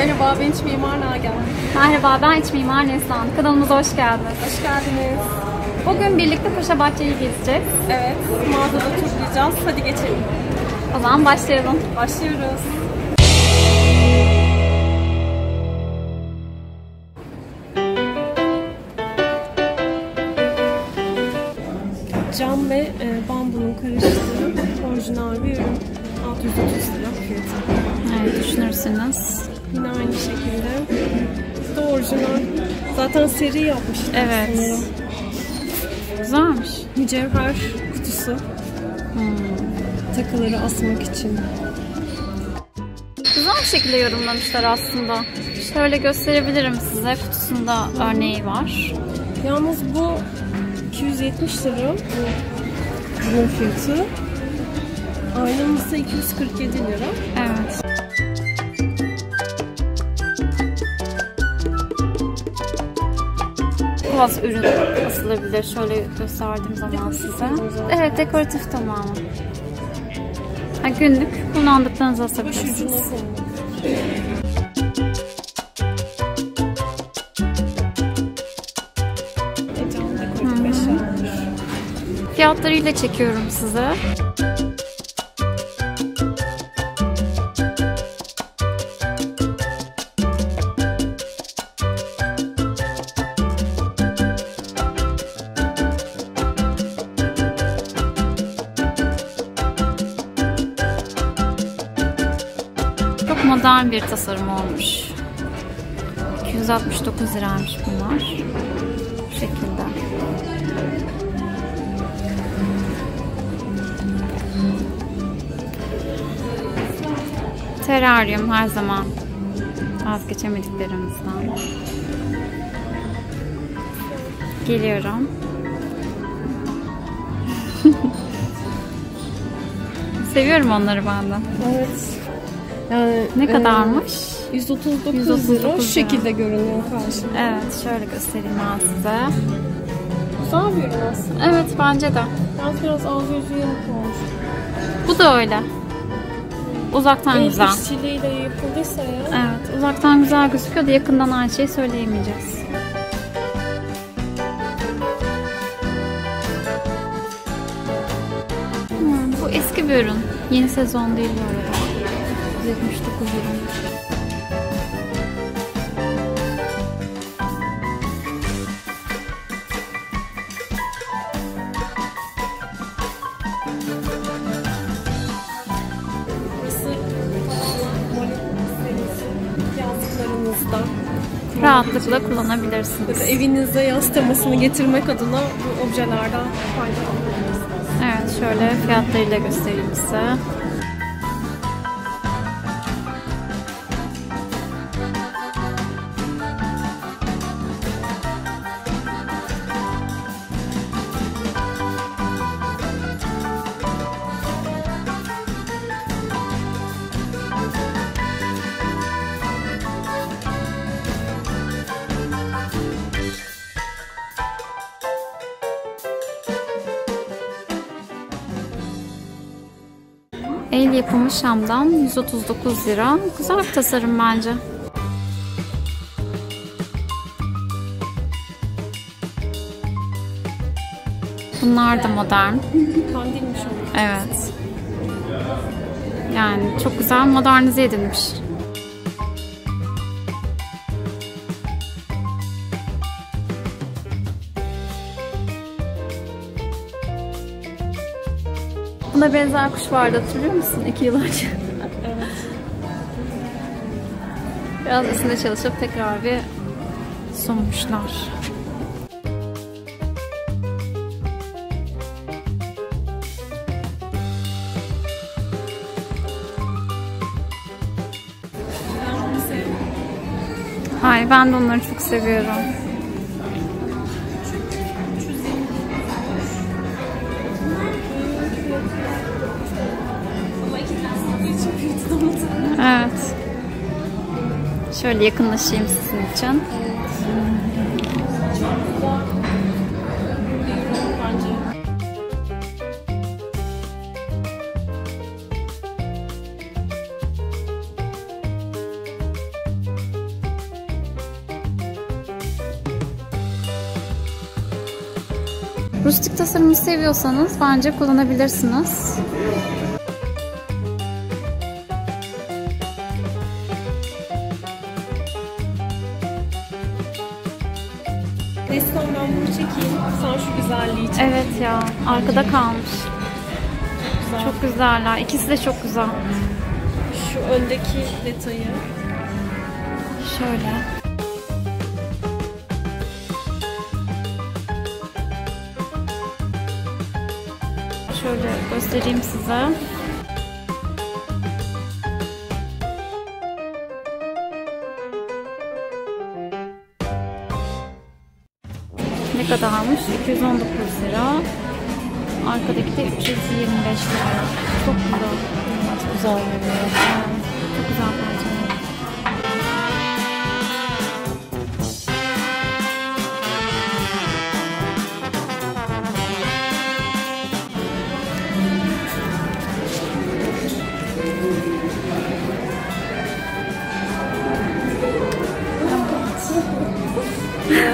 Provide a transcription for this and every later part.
Merhaba, ben iç mimar Nagihan. Merhaba ben İç Mimar Neslihan. Kanalımıza hoş geldiniz. Hoş geldiniz. Bugün birlikte Paşa Bahçe'yi gezeceğiz. Evet, mağazada turlayacağız. Hadi geçelim. O zaman başlayalım. Başlıyoruz. Cam ve e, bambunun karıştığı orijinal bir ürün. 630 lira fiyatı. Evet düşünürsünüz. Yine aynı şekilde. Bu da orijinal. Zaten seri yapmışlar. Evet. sanırım. Güzelmiş. Mücevher kutusu. Takıları asmak için. Güzel bir şekilde yorumlamışlar aslında. Şöyle gösterebilirim size. Kutusunda örneği var. Yalnız bu 270 lira bu bunun fiyatı. Aynamız da 247 lira. Evet. Az ürün asılabilir. Şöyle gösterdiğim zaman size. Evet dekoratif tamamen. Ha, günlük kullandıklarınızı asabilirsiniz. Fiyatlarıyla çekiyorum size. Modern bir tasarım olmuş. 269 liraymış bunlar. Bu şekilde. Teraryum her zaman vazgeçemediklerimizden. Geliyorum. Seviyorum onları ben de. Evet. Ee, ne kadarmış? Ee, 139, 139 lira. Şu şekilde görünüyor karşımda. Evet şöyle göstereyim ben size. Güzel bir ürün aslında. Evet bence de. Ben biraz ağzı yüzü yanık olmuş. Bu da öyle. Uzaktan El güzel. işçiliğiyle yapıldıysa ya. Evet uzaktan güzel gözüküyor da yakından aynı şeyi söyleyemeyeceğiz. Hmm, bu eski bir ürün. Yeni sezon değil böyle. 79 lira. rahatlıkla kullanabilirsiniz. Evinizde yaz getirmek adına bu objelerden faydalanabilirsiniz. Evet şöyle fiyatlarıyla göstereyim size. El yapımı Şam'dan 139 lira. Güzel bir tasarım bence. Bunlar da modern. Kandilmiş. Evet. Yani çok güzel modernize edilmiş. Buna benzer kuş vardı hatırlıyor musun? İki yıl önce. Evet. Biraz üstünde çalışıp tekrar bir sunmuşlar. Hayır ben de onları çok seviyorum. Şöyle yakınlaşayım sizin için. Rustik tasarımı seviyorsanız bence kullanabilirsiniz. Ya arkada kalmış. Güzel. Çok güzeller. İkisi de çok güzel. Şu öndeki detayı. Şöyle. Şöyle göstereyim size. Kadarmış? 219 lira. Arkadaki de 325 lira. Çok güzel. Çok güzel görünüyor. Çok güzel parçalar.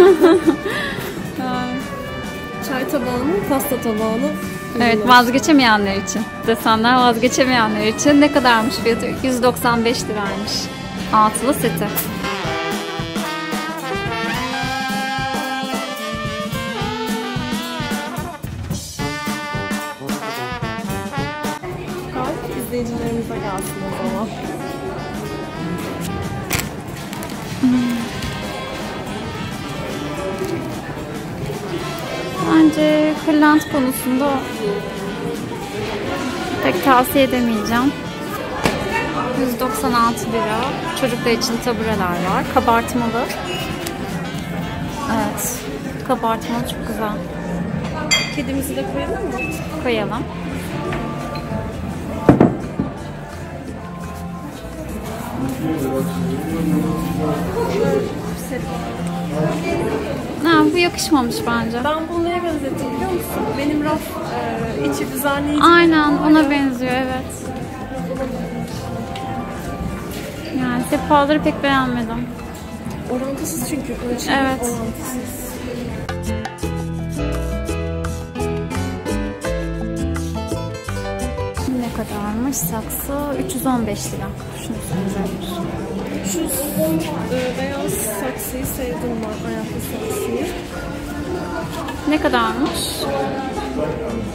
Çay tabağını, pasta tabağını. Evet vazgeçemeyenler için. Desenler vazgeçemeyenler için ne kadarmış fiyatı? 195 liraymış. Altılı seti. Kalp izleyicilerimize gelsin o zaman. Bence kırlent konusunda pek tavsiye edemeyeceğim. 196 lira. Çocuklar için tabureler var. Kabartmalı. Evet. Kabartmalı çok güzel. Kedimizi de koyalım mı? Koyalım. Ha, bu yakışmamış bence. Ben bunu neye benzettim biliyor musun? Benim raf e, içi düzenleyici. Aynen ona benziyor evet. Yani sehpaları pek beğenmedim. Orantısız çünkü. Ölçü Evet. orantısız. Ne kadarmış saksı? 315 lira. Şunu söyleyeceğim. Şu e, beyaz saksıyı sevdim ben. Ayaklı saksıyı. Ne kadarmış?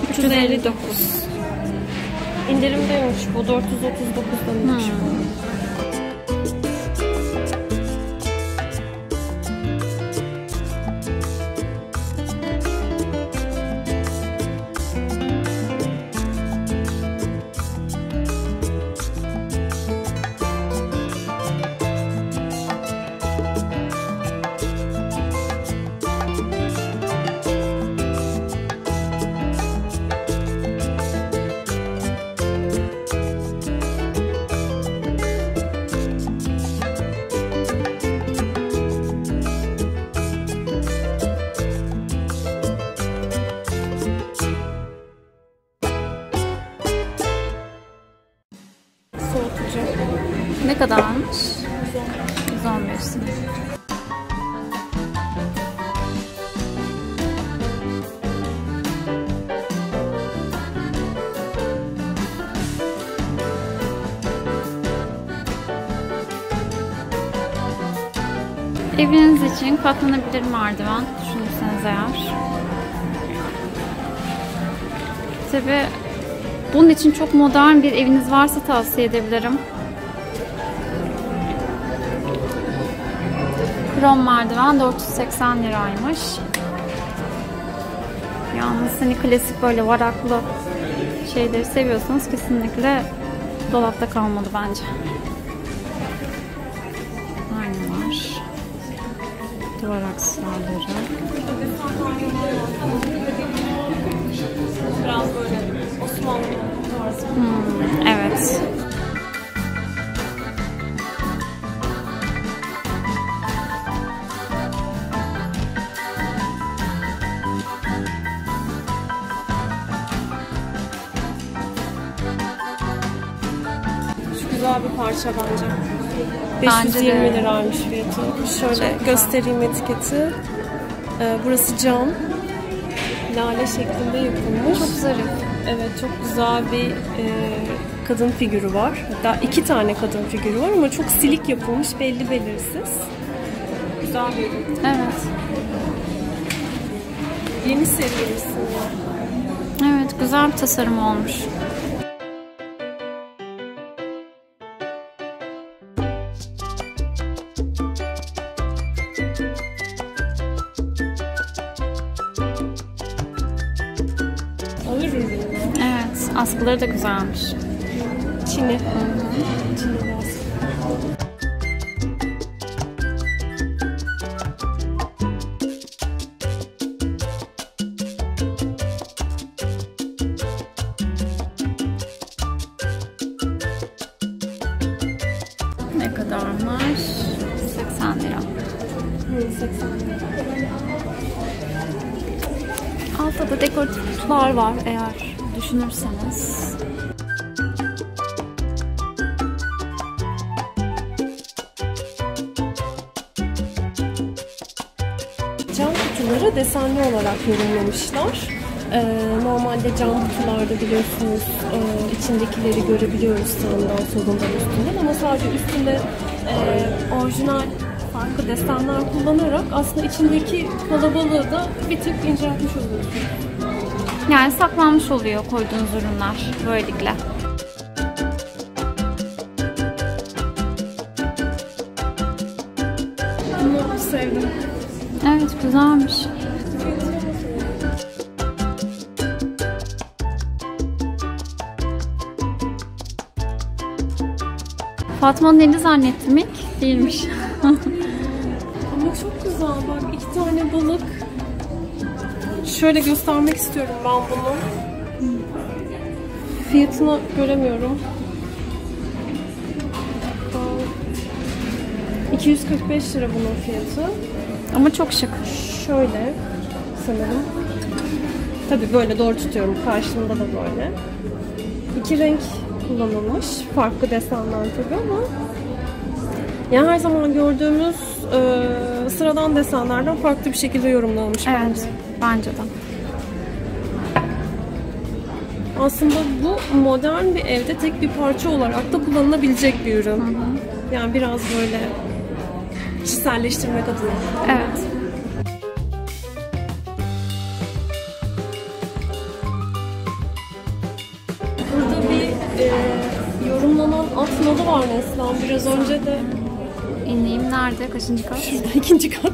359. İndirimdeymiş bu. 439'danmış bu. Ne kadarmış? 115 lira. Eviniz için katlanabilir merdiven düşünürseniz eğer. Tabi bunun için çok modern bir eviniz varsa tavsiye edebilirim. Krom merdiven 480 liraymış. Yalnız hani klasik böyle varaklı şeyleri seviyorsanız kesinlikle dolapta kalmadı bence. Aynı var. Duvar aksesuarları. Biraz böyle Osmanlı tarzı. Hmm, evet. Güzel bir parça bence. Bence 520 de. liraymış fiyatı. Şöyle Çok güzel. göstereyim etiketi. Ee, burası cam. lale şeklinde yapılmış. Çok zarif. Evet çok güzel bir e, kadın figürü var. Hatta iki tane kadın figürü var ama çok silik yapılmış belli belirsiz. Güzel bir ürün. Evet. Yeni serimiz. Evet güzel bir tasarım olmuş. Ağır ürün. Evet askıları da güzelmiş. Çin'i. Çin'i baskı. Var eğer düşünürseniz. Cam kutuları desenli olarak yorumlamışlar. Ee, normalde cam kutularda biliyorsunuz e, içindekileri görebiliyoruz sağından solundan üstünden ama sadece üstünde e, orijinal farklı desenler kullanarak aslında içindeki kalabalığı da bir tık inceltmiş oluyorsunuz. Yani saklanmış oluyor koyduğunuz ürünler böylelikle. Bunu sevdim. Evet güzelmiş. Fatma'nın eli zannettim ilk. Değilmiş. Ama çok güzel bak iki tane balık. Şöyle göstermek istiyorum ben bunu. Fiyatını göremiyorum. Aa, 245 lira bunun fiyatı. Ama çok şık. Şöyle sanırım. Tabii böyle doğru tutuyorum. Karşımda da böyle. İki renk kullanılmış. Farklı desenler tabii ama yani her zaman gördüğümüz e, sıradan desenlerden farklı bir şekilde yorumlanmış. Evet. Bence de. Aslında bu modern bir evde tek bir parça olarak da kullanılabilecek bir ürün. Yani biraz böyle kişiselleştirmek adına. Evet. Burada bir e, yorumlanan at nalı var Neslihan. Biraz önce de İneyim nerede? Kaçıncı kat? şurada ikinci kat.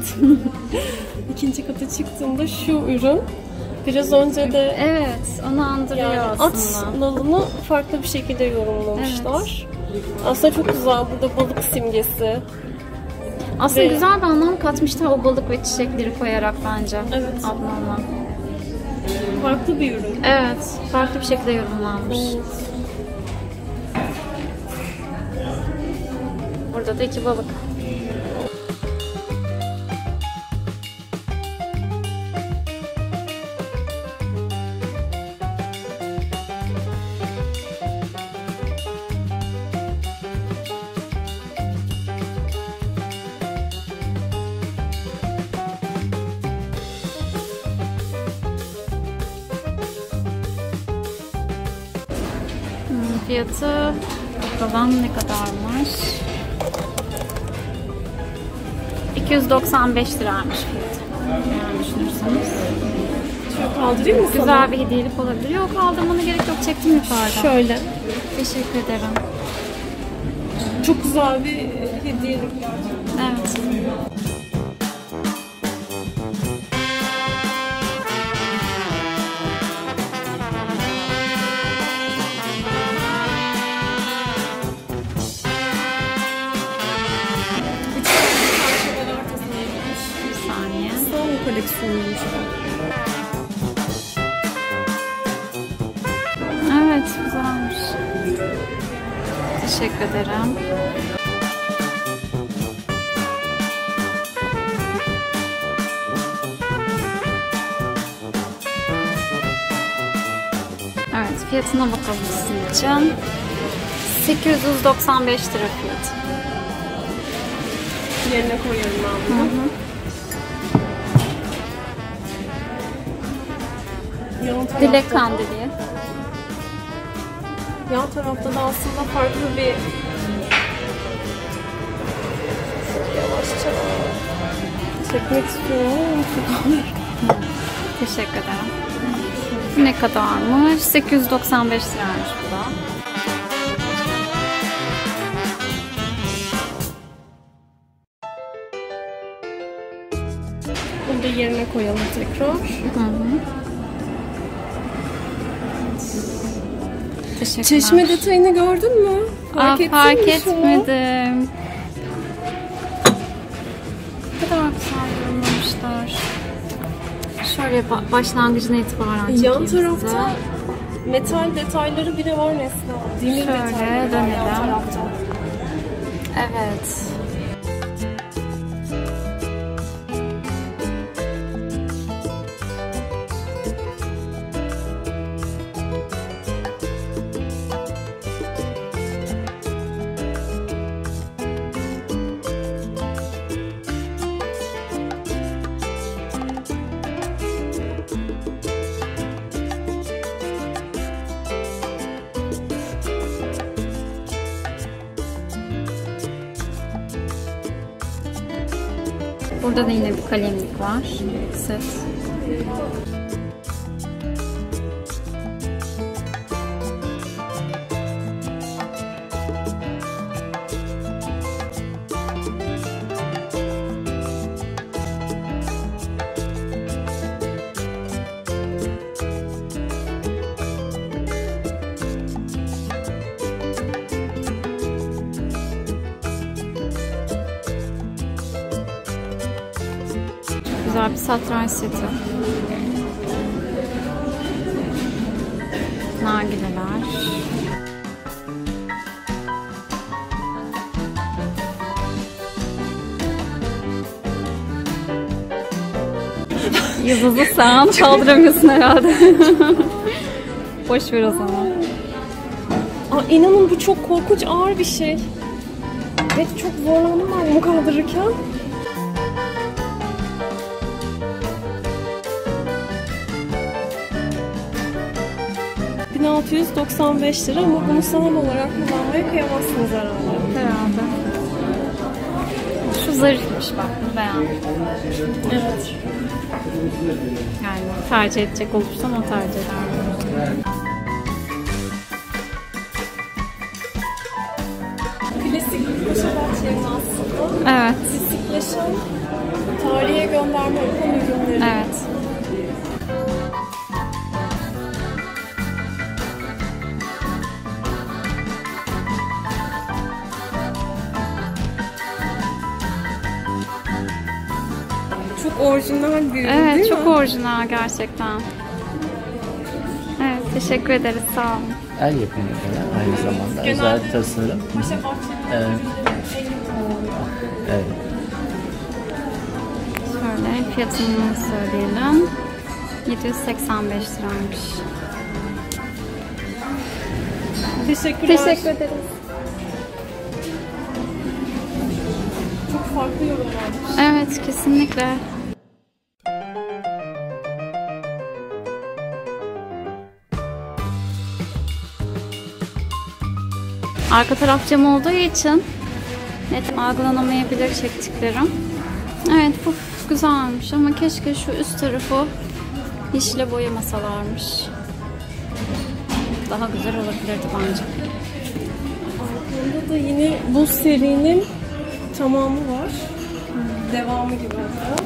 ikinci kata çıktığımda şu ürün. Biraz önce de Evet. Onu andırıyor yani at aslında. nalını farklı bir şekilde yorumlamışlar. Aslında çok güzel. Burada balık simgesi. Aslında Ve- güzel bir anlam katmışlar o balık ve çiçekleri koyarak bence. Evet. Abnormal. Farklı bir ürün. Evet. Farklı bir şekilde yorumlanmış. Burada da iki balık. Hmm, Fiyatı bakalım ne 295 liraymış fiyatı. Yani düşünürseniz. Şöyle kaldırayım mı sana? Güzel bir hediyelik olabilir. Yok kaldırmana gerek yok. Çektim yukarıda. Şöyle. Teşekkür ederim. Çok güzel bir hediyelik. Evet. Bu. Evet güzelmiş. Teşekkür ederim. Evet fiyatına bakalım sizin için. 895 lira fiyatı. Yerine koyuyorum ben bunu. Yan tarafta Dilek kandili. Yan tarafta da aslında farklı bir yavaşça çekmek istiyorum. Teşekkür ederim. Ne kadarmış? 895 liraymış bu da. Bunu da yerine koyalım tekrar. Teşekkürler. Çeşme detayını gördün mü? Aa, fark mi şunu? etmedim. Ne kadar güzel yorumlamışlar. Şöyle ba- başlangıcına itibaren çekeyim Yan tarafta size. metal detayları bile var Nesla. Demir Şöyle dönelim. Evet. Burada da yine bir kalemlik var. Set. Güzel bir satranç seti. Nargileler. Yıldızlı sen kaldıramıyorsun herhalde. Boş ver o zaman. Aa, inanın bu çok korkunç ağır bir şey. Ve çok zorlandım ben bunu kaldırırken. ...1695 lira ama bunu saham olarak kullanmaya kıyamazsınız herhalde. Herhalde. Şu zarifmiş bak bunu beğendim. Evet. Yani tercih edecek olursam o tercih ederim. Klasik bir Paşabahçe'nin aslında. Evet. Klasikleşen tarihe gönderme yapan ürünleri. Evet. Orijinal bir ürün Evet değil çok mi? orijinal gerçekten. Evet teşekkür ederiz sağ olun. El yapımı gene aynı zamanda. Özel tasarım. Evet. Evet. Şöyle fiyatını söyleyelim. 785 liraymış. Teşekkürler. Teşekkür ederiz. Çok farklı yorumlarmış. Evet kesinlikle. Arka taraf cam olduğu için net algılanamayabilir çektiklerim. Evet bu güzelmiş ama keşke şu üst tarafı yeşile boyamasalarmış. Daha güzel olabilirdi bence. Bunda da yine bu serinin tamamı var. Devamı gibi hatta.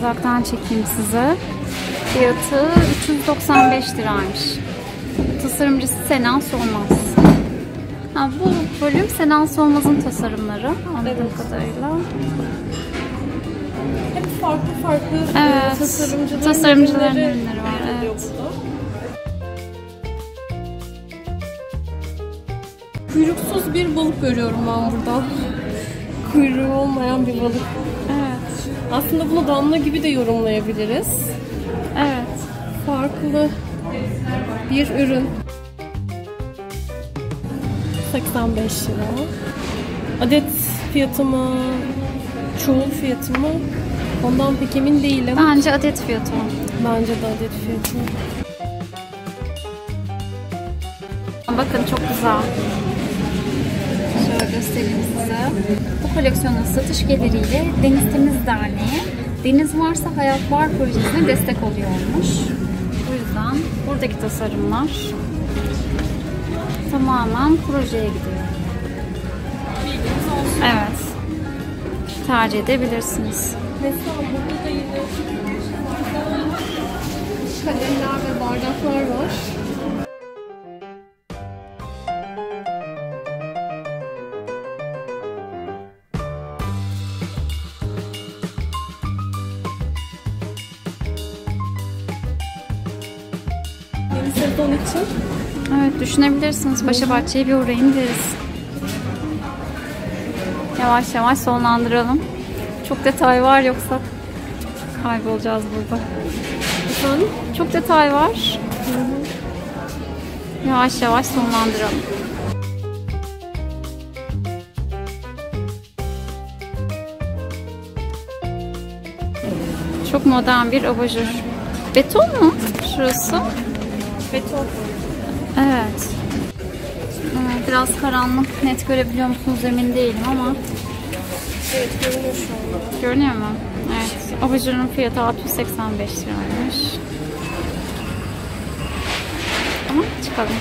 Uzaktan çekeyim size. Fiyatı 395 liraymış. Tasarımcısı Senan Solmaz. Ha, bu bölüm Senan Solmaz'ın tasarımları anladığım kadarıyla. Hep farklı farklı Evet, e, tasarımcıların, tasarımcıların ürünleri ürünleri var, evet. Kuyruksuz bir balık görüyorum ben burada. Kuyruğu olmayan bir balık. Evet. Aslında bunu damla gibi de yorumlayabiliriz. Evet. farklı bir ürün. 85 lira. Adet fiyatı mı, çoğul fiyatı mı? Ondan pek emin değilim. Bence adet fiyatı. Bence de adet fiyatı. Bakın çok güzel. Şöyle göstereyim size. Koleksiyonun satış geliriyle Deniz Temiz Derneği Deniz Varsa Hayat Var projesine destek oluyormuş. Bu yüzden buradaki tasarımlar tamamen projeye gidiyor. Evet. Tercih edebilirsiniz. Mesela burada da yine kalemler ve bardaklar var. Düşünebilirsiniz. Paşa Bahçe'ye bir uğrayın deriz. Yavaş yavaş sonlandıralım. Çok detay var yoksa kaybolacağız burada. efendim Çok detay var. Yavaş yavaş sonlandıralım. Çok modern bir abajur. Beton mu şurası? beton. Evet. Biraz karanlık. Net görebiliyor musunuz emin değilim ama Evet görünüyor şu anda. görünüyor mu? Evet. Abajurun fiyatı 685 liraymış. Ama çıkalım.